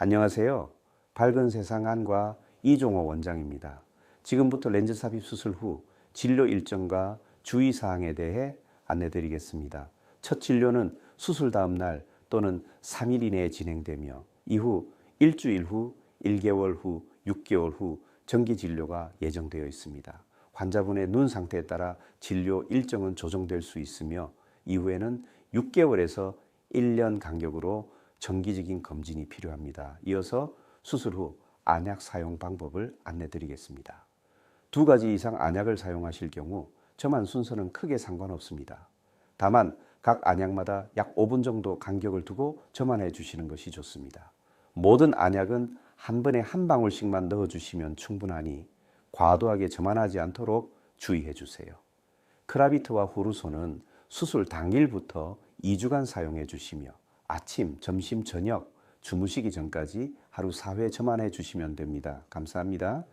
안녕하세요. 밝은 세상 안과 이종호 원장입니다. 지금부터 렌즈 삽입 수술 후 진료 일정과 주의 사항에 대해 안내 드리겠습니다. 첫 진료는 수술 다음 날 또는 3일 이내에 진행되며 이후 일주일 후, 1개월 후, 6개월 후 정기 진료가 예정되어 있습니다. 환자분의 눈 상태에 따라 진료 일정은 조정될 수 있으며 이후에는 6개월에서 1년 간격으로 정기적인 검진이 필요합니다. 이어서 수술 후 안약 사용 방법을 안내 드리겠습니다. 두 가지 이상 안약을 사용하실 경우 저만 순서는 크게 상관없습니다. 다만 각 안약마다 약 5분 정도 간격을 두고 저만 해 주시는 것이 좋습니다. 모든 안약은 한 번에 한 방울씩만 넣어 주시면 충분하니 과도하게 저만하지 않도록 주의해 주세요. 크라비트와 후루소는 수술 당일부터 2주간 사용해 주시며 아침, 점심, 저녁 주무시기 전까지 하루 4회 저만 해 주시면 됩니다. 감사합니다.